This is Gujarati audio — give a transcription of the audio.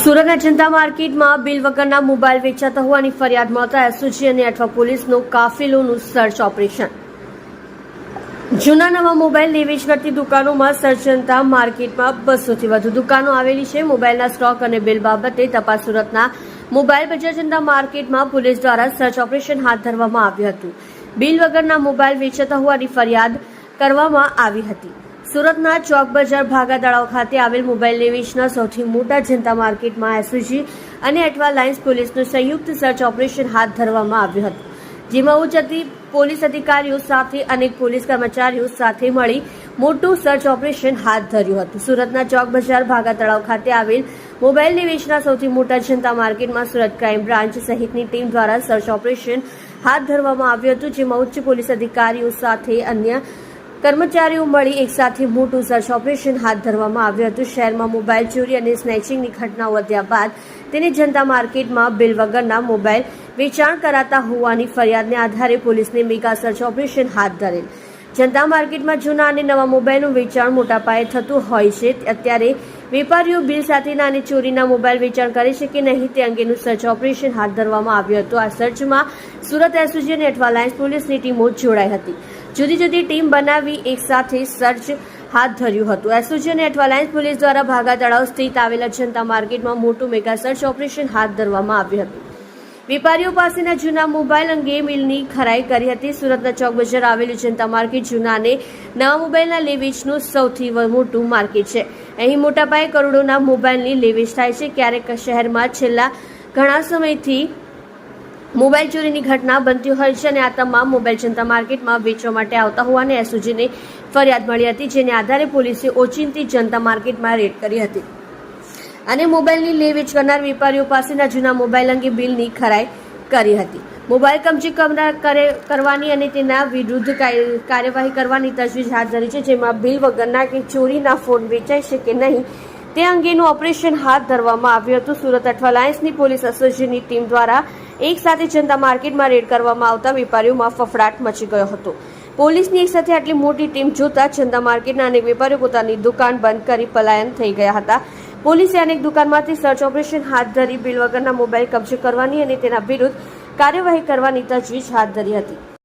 સુરતના જનતા માર્કેટમાં બિલ વગરના મોબાઈલ વેચાતા હોવાની ફરિયાદ મળતા એસઓજી અને અઠવા પોલીસનું કાફિલોનું સર્ચ ઓપરેશન. જૂના નવા મોબાઈલ વેચ કરતી દુકાનોમાં સર્ચ જનતા માર્કેટમાં બસોથી વધુ દુકાનો આવેલી છે. મોબાઈલના સ્ટોક અને બિલ બાબતે તપાસ સુરતના મોબાઈલ બજાર જનતા માર્કેટમાં પોલીસ દ્વારા સર્ચ ઓપરેશન હાથ ધરવામાં આવ્યું હતું. બિલ વગરના મોબાઈલ વેચાતા હોવાની ફરિયાદ કરવામાં આવી હતી. સુરતના ચોક બજાર ભાગા તળાવ ખાતે આવેલ મોબાઈલ નિવેશના સૌથી મોટા જનતા માર્કેટમાં એસઓજી અને એટવા લાઇન્સ પોલીસનું સંયુક્ત સર્ચ ઓપરેશન હાથ ધરવામાં આવ્યું હતું, જેમાં ઉચ્ચ પોલીસ અધિકારીઓ સાથે અનેક પોલીસ કર્મચારીઓ સાથે મળી મોટું સર્ચ ઓપરેશન હાથ ધર્યું હતું. સુરતના ચોક બજાર ભાગા તળાવ ખાતે આવેલ મોબાઈલ નિવેશના સૌથી મોટા જનતા માર્કેટમાં સુરત ક્રાઇમ બ્રાન્ચ સહિતની ટીમ દ્વારા સર્ચ ઓપરેશન હાથ ધરવામાં આવ્યું હતું, જેમાં ઉચ્ચ પોલીસ અધિકારીઓ સાથે અન્ય કર્મચારીઓ મળી એકસાથે મોટું સર્ચ ઓપરેશન હાથ ધરવામાં આવ્યું હતું. શહેરમાં મોબાઈલ ચોરી અને સ્નેચિંગની ઘટનાઓ વધ્યા બાદ તેને જનતા માર્કેટમાં બિલ વગરના મોબાઈલ વેચાણ કરાતા હોવાની ફરિયાદને આધારે પોલીસને મેગા સર્ચ ઓપરેશન હાથ ધરેલ. જનતા માર્કેટમાં જૂના અને નવા મોબાઈલનું વેચાણ મોટા પાયે થતું હોય છે. અત્યારે વેપારીઓ બિલ સાથેના અને ચોરીના મોબાઈલ વેચાણ કરે છે કે નહીં તે અંગેનું સર્ચ ઓપરેશન હાથ ધરવામાં આવ્યું હતું. આ સર્ચમાં સુરત એસઓજી અને અઠવા લાઇન્સ પોલીસની ટીમો જોડાઈ હતી. જુદી જુદી ટીમ બનાવી એકસાથે સર્ચ હાથ ધર્યું હતું. એસઓજી અને એટવાલાયન્સ પોલીસ દ્વારા ભાગા તળાવ સ્થિત આવેલા જનતા માર્કેટમાં મોટું મેગા સર્ચ ઓપરેશન હાથ ધરવામાં આવ્યું હતું. વેપારીઓ પાસેના જૂના મોબાઈલ અંગે મિલની ખરાઈ કરી હતી. સુરતના ચોક બજાર આવેલું જનતા માર્કેટ જૂના અને નવા મોબાઈલના લેવેચનું સૌથી મોટું માર્કેટ છે. અહીં મોટા પાયે કરોડોના મોબાઈલની લેવેચ થાય છે. ક્યારેક શહેરમાં છેલ્લા ઘણા સમયથી મોબાઈલ ચોરીની ઘટના બનતી હોય છે અને આ તમામ મોબાઈલ જનતા માર્કેટમાં વેચવા માટે આવતા હોવાની એસઓજીને ફરિયાદ મળી હતી, જેને આધારે પોલીસે ઓચિંતી જનતા માર્કેટમાં રેડ કરી હતી. અને મોબાઈલની લે વેચ કરનાર વેપારીઓ પાસેના જૂના મોબાઈલ અંગે બિલની ખરાઈ કરી હતી. મોબાઈલ કબજે કરવાની અને તેના વિરુદ્ધ કાર્યવાહી કરવાની તજવીજ હાથ ધરી છે, જેમાં બિલ વગરના કે ચોરીના ફોન વેચાય છે કે નહીં તે અંગેનું ઓપરેશન હાથ ધરવામાં આવ્યું હતું. સુરત અઠવાલાયન્સની પોલીસ એસઓજીની ટીમ દ્વારા એક સાથે જનતા માર્કેટમાં રેડ કરવામાં આવતા વેપારીઓમાં ફફડાટ મચી ગયો હતો. પોલીસની એક સાથે આટલી મોટી ટીમ જોતા જનતા માર્કેટના અનેક વેપારીઓ પોતાની દુકાન બંધ કરી પલાયન થઈ ગયા હતા. પોલીસે અનેક દુકાનમાંથી સર્ચ ઓપરેશન હાથ ધરી બિલ વગરના મોબાઈલ કબજે કરવાની અને તેના વિરુદ્ધ કાર્યવાહી કરવાની તજવીજ હાથ ધરી હતી.